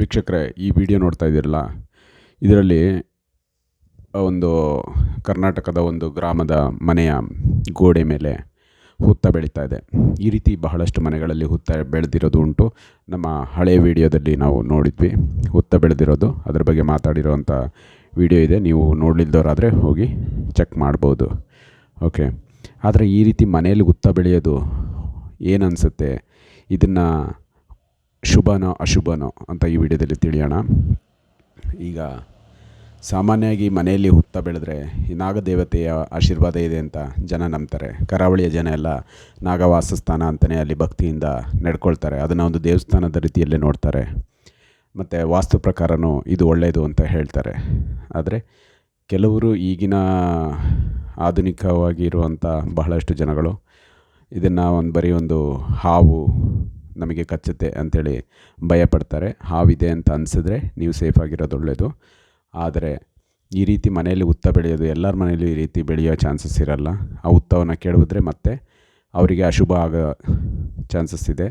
ವೀಕ್ಷಕರೇ, ಈ ವಿಡಿಯೋ ನೋಡ್ತಾ ಇದ್ದೀರಲ್ಲ? ಇದರಲ್ಲಿ ಒಂದು ಕರ್ನಾಟಕದ ಒಂದು ಗ್ರಾಮದ ಮನೆಯ ಗೋಡೆ ಮೇಲೆ ಹುತ್ತ ಬೆಳೀತಾ ಇದೆ. ಈ ರೀತಿ ಬಹಳಷ್ಟು ಮನೆಗಳಲ್ಲಿ ಹುತ್ತ ಬೆಳೆದಿರೋದು ಉಂಟು. ನಮ್ಮ ಹಳೆಯ ವಿಡಿಯೋದಲ್ಲಿ ನಾವು ನೋಡಿದ್ವಿ, ಹುತ್ತ ಬೆಳೆದಿರೋದು. ಅದರ ಬಗ್ಗೆ ಮಾತಾಡಿರೋವಂಥ ವಿಡಿಯೋ ಇದೆ. ನೀವು ನೋಡಲಿಲ್ದವರಾದರೆ ಹೋಗಿ ಚೆಕ್ ಮಾಡ್ಬೋದು. ಓಕೆ. ಆದರೆ ಈ ರೀತಿ ಮನೆಯಲ್ಲಿ ಹುತ್ತ ಬೆಳೆಯೋದು ಏನು ಅನಿಸುತ್ತೆ? ಇದನ್ನು ಶುಭನೋ ಅಶುಭನೋ ಅಂತ ಈ ವಿಡಿಯೋದಲ್ಲಿ ತಿಳಿಯೋಣ. ಈಗ ಸಾಮಾನ್ಯವಾಗಿ ಮನೆಯಲ್ಲಿ ಹುತ್ತ ಬೆಳೆದ್ರೆ ಈ ನಾಗದೇವತೆಯ ಆಶೀರ್ವಾದ ಇದೆ ಅಂತ ಜನ ನಂಬ್ತಾರೆ. ಕರಾವಳಿಯ ಜನ ಎಲ್ಲ ನಾಗವಾಸಸ್ಥಾನ ಅಂತಲೇ ಅಲ್ಲಿ ಭಕ್ತಿಯಿಂದ ನಡ್ಕೊಳ್ತಾರೆ. ಅದನ್ನು ಒಂದು ದೇವಸ್ಥಾನದ ರೀತಿಯಲ್ಲೇ ನೋಡ್ತಾರೆ. ಮತ್ತು ವಾಸ್ತು ಪ್ರಕಾರನೂ ಇದು ಒಳ್ಳೆಯದು ಅಂತ ಹೇಳ್ತಾರೆ. ಆದರೆ ಕೆಲವರು ಈಗಿನ ಆಧುನಿಕವಾಗಿರುವಂಥ ಬಹಳಷ್ಟು ಜನಗಳು ಇದನ್ನು ಒಂದು ಬರೀ ಒಂದು ಹಾವು ನಮಗೆ ಕಚ್ಚುತ್ತೆ ಅಂಥೇಳಿ ಭಯಪಡ್ತಾರೆ. ಹಾವಿದೆ ಅಂತ ಅನಿಸಿದ್ರೆ ನೀವು ಸೇಫಾಗಿರೋದು ಒಳ್ಳೆಯದು ಆದರೆ ಈ ರೀತಿ ಮನೆಯಲ್ಲಿ ಉತ್ತ ಬೆಳೆಯೋದು, ಎಲ್ಲರ ಮನೆಯಲ್ಲಿ ಈ ರೀತಿ ಬೆಳೆಯೋ ಚಾನ್ಸಸ್ ಇರಲ್ಲ. ಆ ಉತ್ತವನ್ನು ಕೆಡವಿದ್ರೆ ಮತ್ತೆ ಅವರಿಗೆ ಅಶುಭ ಆಗೋ ಚಾನ್ಸಸ್ ಇದೆ.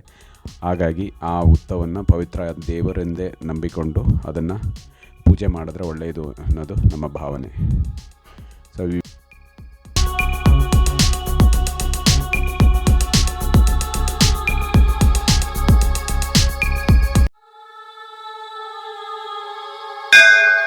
ಹಾಗಾಗಿ ಆ ಉತ್ತವನ್ನು ಪವಿತ್ರ ದೇವರೆಂದೇ ನಂಬಿಕೊಂಡು ಅದನ್ನು ಪೂಜೆ ಮಾಡಿದ್ರೆ ಒಳ್ಳೆಯದು ಅನ್ನೋದು ನಮ್ಮ ಭಾವನೆ. So you